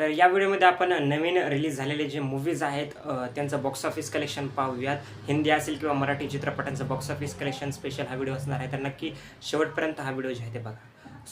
तर या व्हिडिओमध्ये आपण नवीन रिलीज झालेले जे मूवीज आहेत त्यांचं बॉक्स ऑफिस कलेक्शन पाहूयात. हिंदी असेल किंवा मराठी चित्रपटांचं बॉक्स ऑफिस कलेक्शन स्पेशल हा व्हिडिओ असणार आहे. तर नक्की शेवटपर्यंत हा व्हिडिओ जे आहे ते बघा.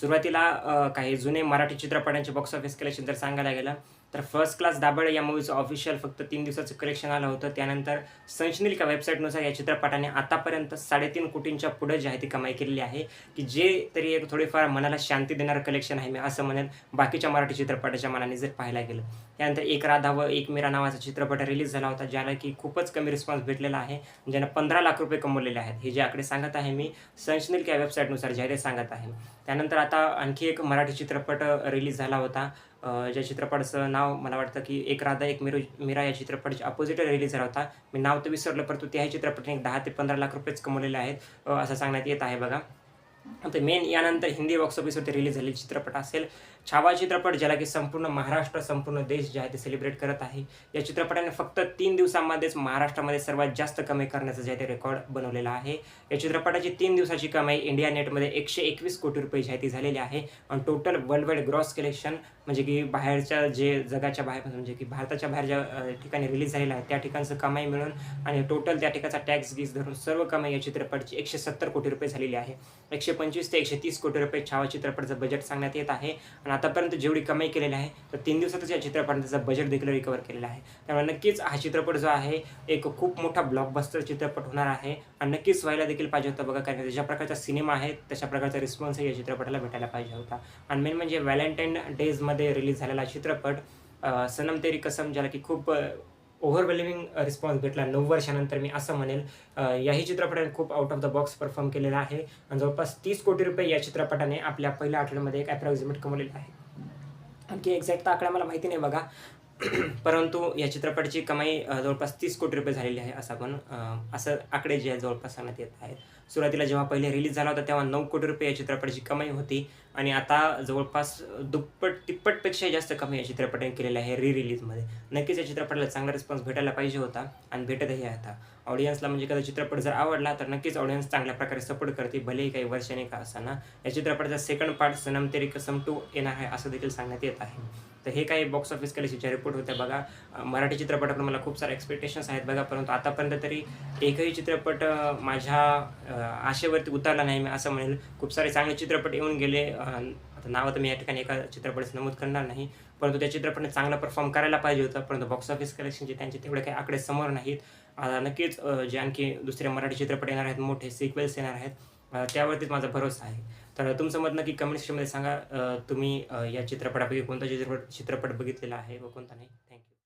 सुरुवातीला काही जुने मराठी चित्रपटांचे बॉक्स ऑफिस कलेक्शन जर सांगायला गेलं तर फर्स्ट क्लास दाबळ या मूवीचं ऑफिशियल फक्त तीन दिवसाचं कलेक्शन आलं होतं. त्यानंतर संशनील वेबसाईटनुसार या चित्रपटाने आतापर्यंत साडेतीन कोटींच्या पुढे जी आहे ती कमाई केलेली आहे की जे तरी एक थोडीफार मनाला शांती देणारं कलेक्शन आहे मी असं म्हणेन. बाकीच्या मराठी चित्रपटाच्या मनाने जर पाहायला गेलं. त्यानंतर एक राधा व एक मेरा नावाचा चित्रपट रिलीज झाला होता ज्याला की खूपच कमी रिस्पॉन्स भेटलेला आहे ज्यानं पंधरा लाख रुपये कमवलेले आहेत. हे जे आकडे सांगत आहे मी संशनील वेबसाईटनुसार जे आहे ते सांगत आहे. त्यानंतर आता आणखी एक मराठी चित्रपट रिलीज झाला होता ज्या चित्रपटाचं नाव मला वाटतं की एक राधा एक मिरो मीरा या चित्रपटाच्या अपोजिट रिलीज झाला होता. मी नाव तर विसरलं परंतु त्याही चित्रपटाने एक दहा ते पंधरा लाख रुपयेच कमवलेले आहेत. असं सांगण्यात येत आहे बघा. आता मेन यानंतर हिंदी बॉक्स ऑफिसवरती रिलीज झालेले चित्रपट असेल. छावा चित्रपट ज्याला की संपूर्ण महाराष्ट्र संपूर्ण देश जे आहे ते सेलिब्रेट करत आहे. या चित्रपटाने फक्त तीन दिवसांमध्येच महाराष्ट्रामध्ये सर्वात जास्त कमाई करण्याचा जे आहे ते रेकॉर्ड बनवलेला आहे. या चित्रपटाची तीन दिवसाची कमाई इंडिया नेटमध्ये एकशे एकवीस कोटी रुपये जी आहे ती झालेली आहे. आणि total worldwide gross collection म्हणजे की बाहेरच्या जे जगाच्या बाहेर म्हणजे की भारताच्या बाहेर ज्या ठिकाणी रिलीज झालेलं आहे त्या ठिकाणचं कमाई मिळून आणि टोटल त्या ठिकाणचा टॅक्स गीस धरून सर्व कमाई या चित्रपटाची एकशे सत्तर कोटी रुपये झालेली आहे. एकशे पंचवीस ते एकशे तीस कोटी रुपये छावा चित्रपटाचं बजेट सांगण्यात येत आहे. आणि आतापर्यंत जेवढी कमाई केलेली आहे तर तीन दिवसातच या चित्रपटाचं बजेट देखील रिकवर केलेलं आहे. त्यामुळे नक्कीच हा चित्रपट जो आहे एक खूप मोठा ब्लॉकबस्टर चित्रपट होणार आहे. आणि नक्कीच व्हायला देखील पाहिजे होता बघा कारण ज्या प्रकारचा सिनेमा आहे तशा प्रकारचा रिस्पॉन्स या चित्रपटाला भेटायला पाहिजे होता. आणि मेन म्हणजे व्हॅलेंटाईन डेजमध्ये रिलीज झालेला चित्रपट सनम तेरी कसम ज्याला की खूप ओव्हरवेल्मिंग रिस्पॉन्स uh, भेटला. नऊ वर्षानंतर मी असं म्हणेल याही चित्रपटाने खूप out of the box perform केलेला आहे. आणि जवळपास तीस कोटी रुपये या चित्रपटाने आपल्या पहिल्या आठवड्यामध्ये एक अप्रॉक्झिमेट कमवलेला आहे. आणखी एक्झॅक्ट आकडा मला माहिती नाही बघा. परंतु या चित्रपटाची कमाई जवळपास तीस कोटी रुपये झालेली आहे असं आपण असं आकडे जे आहे जवळपास सांगण्यात येत आहेत. सुरुवातीला जेव्हा पहिले रिलीज झाला होता तेव्हा नऊ कोटी रुपये या चित्रपटाची कमाई होती. आणि आता जवळपास दुप्पट तिप्पटपेक्षा जास्त कमी या चित्रपटाने केलेली आहे री रिलीजमध्ये नक्कीच या चित्रपटाला चांगला रिस्पॉन्स भेटायला पाहिजे होता आणि भेटतही आता. ऑडियन्सला म्हणजे एखादा चित्रपट जर आवडला तर नक्कीच ऑडियन्स चांगल्या प्रकारे सपोर्ट करते भलेही काही वर्षाने का असताना या चित्रपटाचा second part Sanam Teri Kasam two येणार आहे असं देखील सांगण्यात येत आहे. तर हे काही बॉक्स ऑफिस कलेक्शनचे रिपोर्ट होत्या बघा. मराठी चित्रपटाकडून मला खूप सारे एक्सपेक्टेशन्स आहेत बघा परंतु आतापर्यंत तरी एकही चित्रपट माझ्या आशेवरती उतरला नाही मी असं म्हणेल. खूप सारे चांगले चित्रपट येऊन गेले आता नावं तर मी या ठिकाणी एका चित्रपटाचं नमूद करणार नाही परंतु त्या चित्रपटाने चांगला परफॉर्म करायला पाहिजे होतं परंतु बॉक्स ऑफिस कलेक्शनचे त्यांचे तेवढे काही आकडे समोर नाहीत. आता नक्कीच जे आणखी दुसरे मराठी चित्रपट येणार आहेत मोठे सिक्वेल्स येणार आहेत त्यावरतीच माझा भरोसा आहे. तर तुमचं मत नक्की कमेंट सेक्शनमध्ये सांगा. तुम्ही या चित्रपटापैकी कोणता चित्रपट चित्रपट बघितलेला आहे व कोणता नाही? थँक्यू